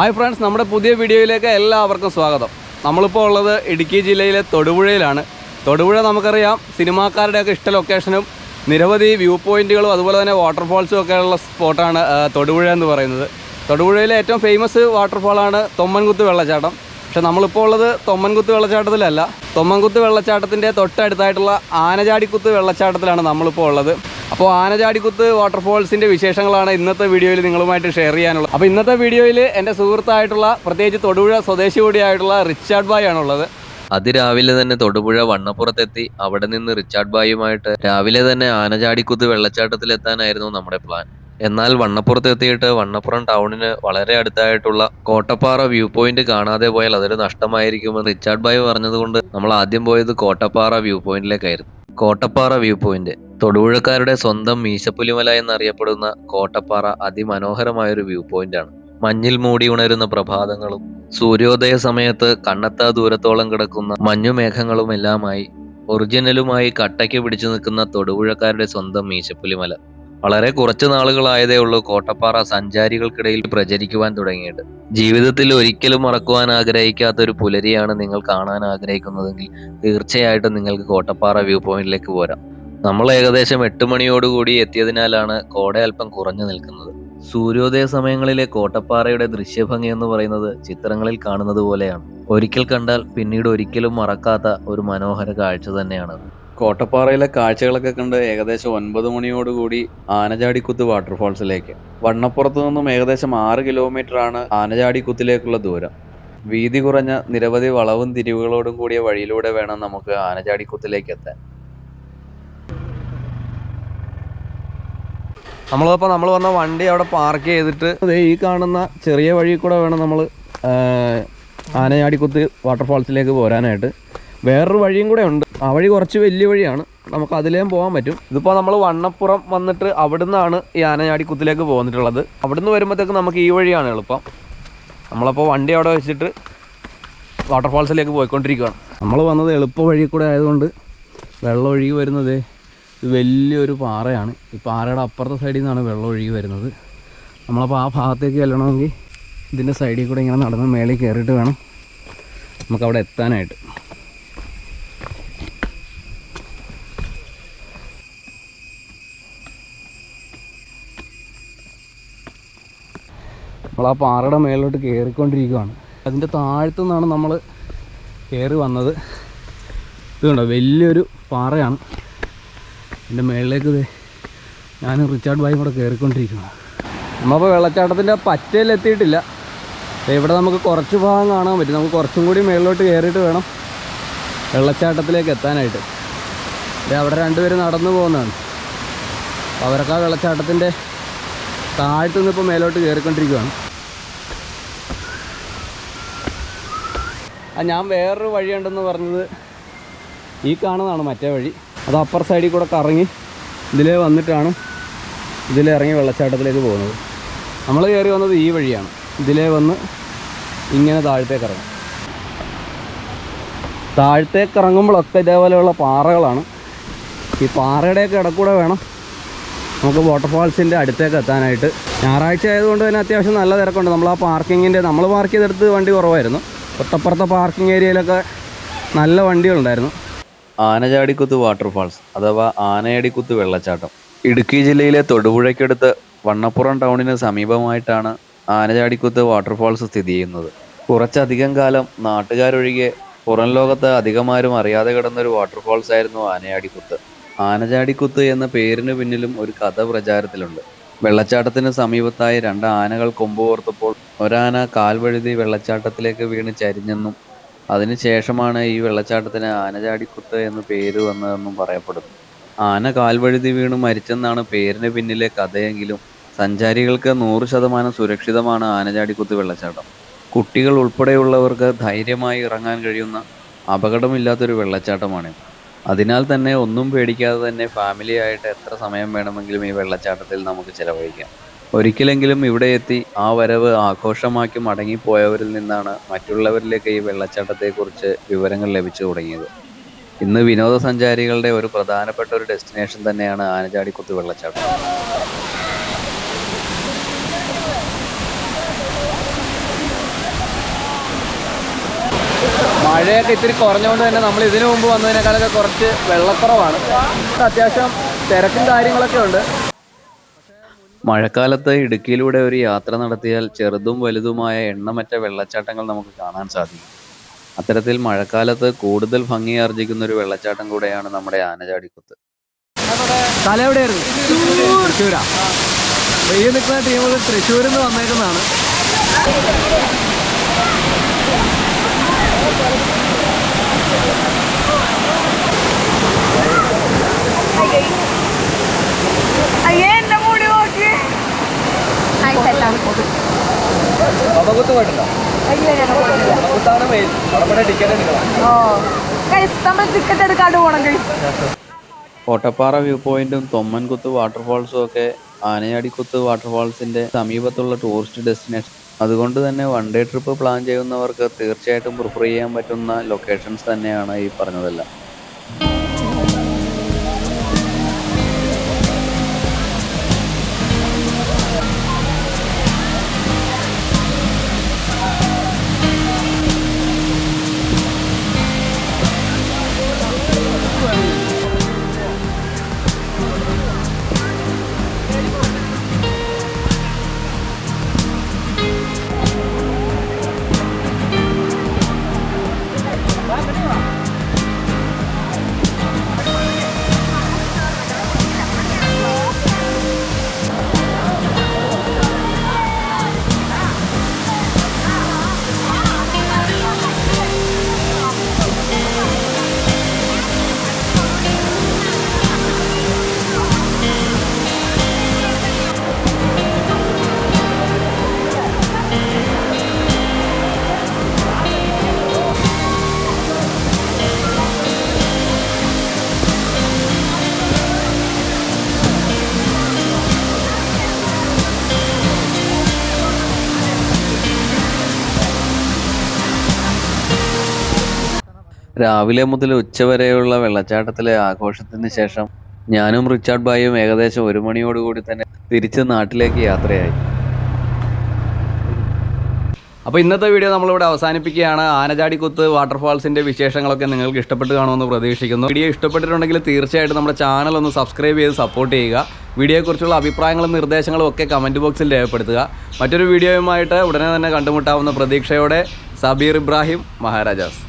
Hi friends നമ്മുടെ പുതിയ വീഡിയോയിലേക്ക് എല്ലാവർക്കും സ്വാഗതം. നമ്മളിപ്പോൾ ഉള്ളത് ഇടുക്കി ജില്ലയിലെ തൊടുപുഴയിലാണ്. തൊടുപുഴ നമുക്കറിയാം സിനിമാക്കാരുടെയൊക്കെ ഇഷ്ട ലൊക്കേഷനും നിരവധി വ്യൂ പോയിന്റുകളും അതുപോലെ തന്നെ വാട്ടർഫാൾസും ഒക്കെ ഉള്ള സ്പോട്ടാണ് തൊടുപുഴ എന്ന് പറയുന്നത്. തൊടുപുഴയിലെ ഏറ്റവും ഫേമസ് വാട്ടർഫാളാണ് തൊമ്മൻകുത്ത് വെള്ളച്ചാട്ടം. പക്ഷെ നമ്മളിപ്പോൾ ഉള്ളത് തൊമ്മൻകുത്ത് വെള്ളച്ചാട്ടത്തിലല്ല. തൊമ്മൻകുത്ത് വെള്ളച്ചാട്ടത്തിന്റെ തൊട്ടടുത്തായിട്ടുള്ള ആനചാടിക്കുത്ത് വെള്ളച്ചാട്ടത്തിലാണ് നമ്മളിപ്പോൾ ഉള്ളത്. അപ്പോൾ ആനചാടിക്കുത്ത് വാട്ടർഫോൾസിന്റെ വിശേഷങ്ങളാണ് ഇന്നത്തെ വീഡിയോയിൽ നിങ്ങളുമായിട്ട് ഷെയർ ചെയ്യാനുള്ളത്. അപ്പോൾ ഇന്നത്തെ വീഡിയോയിൽ എന്റെ സുഹൃത്തായിട്ടുള്ള പ്രത്യേകിച്ച് തൊടുപുഴ സ്വദേശി കൂടിയായിട്ടുള്ള റിച്ചാർഡ് ബായ് ആണുള്ളത്. അതിരാവിലെ തന്നെ തൊടുപുഴ വണ്ണപ്പുറത്തെത്തി അവിടെ നിന്ന് റിച്ചാർഡ് ബായുമായിട്ട് രാവിലെ തന്നെ ആനചാടിക്കുത്ത് വെള്ളച്ചാട്ടത്തിലെത്താനായിരുന്നു നമ്മുടെ പ്ലാൻ. എന്നാൽ വണ്ണപ്പുറത്ത് എത്തിയിട്ട് വണ്ണപ്പുറം ടൗണിന് വളരെ അടുത്തായിട്ടുള്ള കോട്ടപ്പാറ വ്യൂ പോയിന്റ് കാണാതെ പോയാൽ അതൊരു നഷ്ടമായിരിക്കുമെന്ന് റിച്ചാർഡ് ബായ് പറഞ്ഞതുകൊണ്ട് നമ്മൾ ആദ്യം പോയത് കോട്ടപ്പാറ വ്യൂ പോയിന്റിലേക്കായിരുന്നു. കോട്ടപ്പാറ വ്യൂ പോയിന്റ് തൊടുപുഴക്കാരുടെ സ്വന്തം മീശപ്പുലിമല എന്നറിയപ്പെടുന്ന കോട്ടപ്പാറ അതിമനോഹരമായൊരു വ്യൂ പോയിന്റാണ് മഞ്ഞിൽ മൂടി ഉണരുന്ന പ്രഭാതങ്ങളും സൂര്യോദയ സമയത്ത് കണ്ണെത്താ ദൂരത്തോളം കിടക്കുന്ന മഞ്ഞുമേഘങ്ങളും എല്ലാമായി ഒറിജിനലുമായി കട്ടയ്ക്ക് പിടിച്ചു നിൽക്കുന്ന തൊടുപുഴക്കാരുടെ സ്വന്തം മീശപ്പുലിമല. വളരെ കുറച്ച് നാളുകളായതേ ഉള്ളൂ കോട്ടപ്പാറ സഞ്ചാരികൾക്കിടയിൽ പ്രചരിക്കുവാൻ തുടങ്ങിയിട്ട്. ജീവിതത്തിൽ ഒരിക്കലും മറക്കുവാൻ ആഗ്രഹിക്കാത്ത ഒരു പുലരിയാണ് നിങ്ങൾ കാണാൻ ആഗ്രഹിക്കുന്നതെങ്കിൽ തീർച്ചയായിട്ടും നിങ്ങൾക്ക് കോട്ടപ്പാറ വ്യൂ പോയിന്റിലേക്ക് പോരാം. നമ്മൾ ഏകദേശം എട്ട് മണിയോടുകൂടി എത്തിയതിനാലാണ് കോട അല്പം കുറഞ്ഞു നിൽക്കുന്നത്. സൂര്യോദയ സമയങ്ങളിലെ കോട്ടപ്പാറയുടെ ദൃശ്യഭംഗി എന്ന് പറയുന്നത് ചിത്രങ്ങളിൽ കാണുന്നത് പോലെയാണ്. ഒരിക്കൽ കണ്ടാൽ പിന്നീട് ഒരിക്കലും മറക്കാത്ത ഒരു മനോഹര കാഴ്ച തന്നെയാണ് കോട്ടപ്പാറയിലെ കാഴ്ചകളൊക്കെ കണ്ട് ഏകദേശം ഒൻപത് മണിയോടുകൂടി ആനചാടിക്കുത്ത് വാട്ടർഫാൾസിലേക്ക്. വണ്ണപ്പുറത്തു നിന്നും ഏകദേശം ആറ് കിലോമീറ്റർ ആണ് ആനചാടിക്കുത്തിലേക്കുള്ള ദൂരം. വീതി കുറഞ്ഞ നിരവധി വളവും തിരിവുകളോടും കൂടിയ വഴിയിലൂടെ വേണം നമുക്ക് ആനചാടിക്കുത്തിലേക്ക് എത്താൻ. നമ്മളിപ്പോൾ നമ്മൾ വന്ന വണ്ടി അവിടെ പാർക്ക് ചെയ്തിട്ട് ഈ കാണുന്ന ചെറിയ വഴി കൂടെ വേണം നമ്മൾ ആനയാടിക്കുത്ത് വാട്ടർഫാൾസിലേക്ക് പോരാനായിട്ട്. വേറൊരു വഴിയും കൂടെ ഉണ്ട്. ആ വഴി കുറച്ച് വലിയ വഴിയാണ്. നമുക്ക് അതിലേം പോകാൻ പറ്റും. ഇതിപ്പോൾ നമ്മൾ വണ്ണപ്പുറം വന്നിട്ട് അവിടുന്നാണ് ഈ ആനയാടിക്കുത്തിലേക്ക് പോന്നിട്ടുള്ളത്. അവിടുന്ന് വരുമ്പോഴത്തേക്ക് നമുക്ക് ഈ വഴിയാണ് എളുപ്പം. നമ്മളപ്പോൾ വണ്ടി അവിടെ വെച്ചിട്ട് വാട്ടർഫാൾസിലേക്ക് പോയിക്കൊണ്ടിരിക്കുകയാണ്. നമ്മൾ വന്നത് എളുപ്പ വഴി കൂടെ ആയതുകൊണ്ട് വെള്ളം ഒഴുകി വരുന്നത് വലിയൊരു പാറയാണ്. ഈ പാറയുടെ അപ്പുറത്തെ സൈഡിൽ നിന്നാണ് വെള്ളം ഒഴുകി വരുന്നത്. നമ്മളപ്പോൾ ആ ഭാഗത്തേക്ക് ചെല്ലണമെങ്കിൽ ഇതിന്റെ സൈഡിൽ കൂടെ ഇങ്ങനെ നടന്ന് മേളിൽ കയറിയിട്ട് വേണം നമുക്കവിടെ എത്താനായിട്ട്. നമ്മൾ ആ പാറയുടെ മേളിലോട്ട് കയറിക്കൊണ്ടിരിക്കുകയാണ് അതിന്റെ താഴത്തു നിന്നാണ് നമ്മൾ കയറി വന്നത് ഇതുണ്ടോ വലിയൊരു പാറയാണ്. എന്റെ മേളിലേക്ക് ഞാനും റിച്ചാർഡ് ബായും കൂടെ കയറിക്കൊണ്ടിരിക്കുകയാണ് നമ്മളിപ്പോൾ വെള്ളച്ചാട്ടത്തിന്റെ പറ്റയിലെത്തിയിട്ടില്ല ഇവിടെ നമുക്ക് കുറച്ച് ഭാഗം കാണാൻ പറ്റും. നമുക്ക് കുറച്ചും കൂടി മേളിലോട്ട് കയറിയിട്ട് വേണം വെള്ളച്ചാട്ടത്തിലേക്ക് എത്താനായിട്ട്. അവിടെ രണ്ടുപേരും നടന്നു പോകുന്നതാണ്. അവരൊക്കെ ആ വെള്ളച്ചാട്ടത്തിന്റെ താഴത്തു നിന്ന് ഇപ്പോൾ മേലോട്ട് കയറിക്കൊണ്ടിരിക്കുകയാണ് ഞാൻ വേറൊരു വഴിയുണ്ടെന്ന് പറഞ്ഞത് ഈ കാണുന്നതാണ് മറ്റേ വഴി. അത് അപ്പർ സൈഡിൽ കൂടെ കറങ്ങി ഇതിലേ വന്നിട്ടാണ് ഇതിലേ ഇറങ്ങി വെള്ളച്ചാട്ടത്തിലേക്ക് പോകുന്നത്. നമ്മൾ കയറി വന്നത് ഈ വഴിയാണ്. ഇതിലേ വന്ന് ഇങ്ങനെ താഴത്തേക്ക് ഇറങ്ങും. താഴത്തേക്ക് ഇറങ്ങുമ്പോഴൊക്കെ ഇതേപോലെയുള്ള പാറകളാണ്. ഈ പാറയുടെയൊക്കെ ഇടക്കൂടെ വേണം നമുക്ക് വാട്ടർഫാൾസിന്റെ അടുത്തേക്ക് എത്താനായിട്ട്. ഞായറാഴ്ച ആയതുകൊണ്ട് തന്നെ അത്യാവശ്യം നല്ല തിരക്കുണ്ട്. നമ്മൾ ആ പാർക്കിങ്ങിന്റെ നമ്മൾ പാർക്ക് ചെയ്തെടുത്ത് വണ്ടി കുറവായിരുന്നു. തൊട്ടപ്പുറത്തെ പാർക്കിംഗ് ഏരിയയിലൊക്കെ നല്ല വണ്ടികളുണ്ടായിരുന്നു. ആനചാടിക്കുത്ത് വാട്ടർഫാൾസ് അഥവാ ആനയടിക്കുത്ത് വെള്ളച്ചാട്ടം. ഇടുക്കി ജില്ലയിലെ തൊടുപുഴയ്ക്കടുത്ത് വണ്ണപ്പുറം ടൗണിന് സമീപമായിട്ടാണ് ആനചാടിക്കുത്ത് വാട്ടർഫാൾസ് സ്ഥിതി ചെയ്യുന്നത്. കുറച്ചധികം കാലം നാട്ടുകാരൊഴികെ പുറം ലോകത്ത് അധികമാരും അറിയാതെ കിടന്നൊരു വാട്ടർഫാൾസ് ആയിരുന്നു ആനയാടിക്കുത്ത്. ആനചാടിക്കുത്ത് എന്ന പേരിന് പിന്നിലും ഒരു കഥ പ്രചാരത്തിലുണ്ട് വെള്ളച്ചാട്ടത്തിന് സമീപത്തായി രണ്ട് ആനകൾ കൊമ്പ് കോർത്തപ്പോൾ ഒരാന കാൽവഴുതി വെള്ളച്ചാട്ടത്തിലേക്ക് വീണ് ചരിഞ്ഞെന്നും അതിനുശേഷമാണ് ഈ വെള്ളച്ചാട്ടത്തിന് ആനചാടിക്കുത്ത് എന്ന് പേര് വന്നതെന്നും പറയപ്പെടുന്നു. ആന കാൽവഴുതി വീണ് മരിച്ചെന്നാണ് പേരിന് പിന്നിലെ കഥയെങ്കിലും സഞ്ചാരികൾക്ക് നൂറ് ശതമാനം സുരക്ഷിതമാണ് ആനചാടിക്കുത്ത് വെള്ളച്ചാട്ടം. കുട്ടികൾ ഉൾപ്പെടെയുള്ളവർക്ക് ധൈര്യമായി ഇറങ്ങാൻ കഴിയുന്ന അപകടമില്ലാത്തൊരു വെള്ളച്ചാട്ടമാണ് അതിനാൽ തന്നെ ഒന്നും പേടിക്കാതെ തന്നെ ഫാമിലിയായിട്ട് എത്ര സമയം വേണമെങ്കിലും ഈ വെള്ളച്ചാട്ടത്തിൽ നമുക്ക് ചിലവഴിക്കാം. ഒരിക്കലെങ്കിലും ഇവിടെ എത്തി ആ വരവ് ആഘോഷമാക്കി മടങ്ങിപ്പോയവരിൽ നിന്നാണ് മറ്റുള്ളവരിലേക്ക് ഈ വെള്ളച്ചാട്ടത്തെക്കുറിച്ച് വിവരങ്ങൾ ലഭിച്ചു തുടങ്ങിയത്. ഇന്ന് വിനോദസഞ്ചാരികളുടെ ഒരു പ്രധാനപ്പെട്ട ഒരു ഡെസ്റ്റിനേഷൻ തന്നെയാണ് ആനചാടിക്കുത്ത് വെള്ളച്ചാട്ടം. മഴയൊക്കെ ഇത്തിരി കുറഞ്ഞുകൊണ്ട് തന്നെ നമ്മൾ ഇതിനു മുമ്പ് വന്നതിനേക്കാളൊക്കെ കുറച്ച് വെള്ളക്കുറവാണ്. അത്യാവശ്യം തിരക്കും കാര്യങ്ങളൊക്കെ ഉണ്ട്. മഴക്കാലത്ത് ഇടുക്കിയിലൂടെ ഒരു യാത്ര നടത്തിയാൽ ചെറുതും വലുതുമായ എണ്ണമറ്റ വെള്ളച്ചാട്ടങ്ങൾ നമുക്ക് കാണാൻ സാധിക്കും. അത്തരത്തിൽ മഴക്കാലത്ത് കൂടുതൽ ഭംഗിയാർജിക്കുന്ന ഒരു വെള്ളച്ചാട്ടം കൂടെയാണ് നമ്മുടെ ആനചാടിക്കുത്ത്. തൃശ്ശൂരിൽ നിന്ന് വന്നേക്കുന്നതാണ്. പോയിട്ടുണ്ടോ? മെയിൻ അവിടെ ടിക്കറ്റ് എടുക്കണം എടുക്കാണ്ട് പോകണം കൈസ് കോട്ടപ്പാറ വ്യൂ പോയിന്റും തൊമ്മൻകുത്ത് വാട്ടർഫാൾസും ഒക്കെ ആനയാടിക്കുത്ത് വാട്ടർഫാൾസിന്റെ സമീപത്തുള്ള ടൂറിസ്റ്റ് ഡെസ്റ്റിനേഷൻ അതുകൊണ്ട് തന്നെ വൺ ഡേ ട്രിപ്പ് പ്ലാൻ ചെയ്യുന്നവർക്ക് തീർച്ചയായിട്ടും പ്രിഫർ ചെയ്യാൻ പറ്റുന്ന ലൊക്കേഷൻസ് തന്നെയാണ് ഈ പറഞ്ഞതെല്ലാം. രാവിലെ മുതൽ ഉച്ചവരെയുള്ള വെള്ളച്ചാട്ടത്തിലെ ആഘോഷത്തിന് ശേഷം ഞാനും റിച്ചാർഡ് ബായും ഏകദേശം ഒരു മണിയോടുകൂടി തന്നെ തിരിച്ച് നാട്ടിലേക്ക് യാത്രയായി. അപ്പോൾ ഇന്നത്തെ വീഡിയോ നമ്മളിവിടെ അവസാനിപ്പിക്കുകയാണ്. ആനചാടിക്കുത്ത് വാട്ടർഫാൾസിന്റെ വിശേഷങ്ങളൊക്കെ നിങ്ങൾക്ക് ഇഷ്ടപ്പെട്ട് കാണുമെന്ന് പ്രതീക്ഷിക്കുന്നു. വീഡിയോ ഇഷ്ടപ്പെട്ടിട്ടുണ്ടെങ്കിൽ തീർച്ചയായിട്ടും നമ്മുടെ ചാനൽ ഒന്ന് സബ്സ്ക്രൈബ് ചെയ്ത് സപ്പോർട്ട് ചെയ്യുക. വീഡിയോയെക്കുറിച്ചുള്ള അഭിപ്രായങ്ങളും നിർദ്ദേശങ്ങളും ഒക്കെ കമന്റ് ബോക്സിൽ രേഖപ്പെടുത്തുക. മറ്റൊരു വീഡിയോയുമായിട്ട് ഉടനെ തന്നെ കണ്ടുമുട്ടാവുന്ന പ്രതീക്ഷയോടെ സബീർ ഇബ്രാഹിം മഹാരാജാസ്.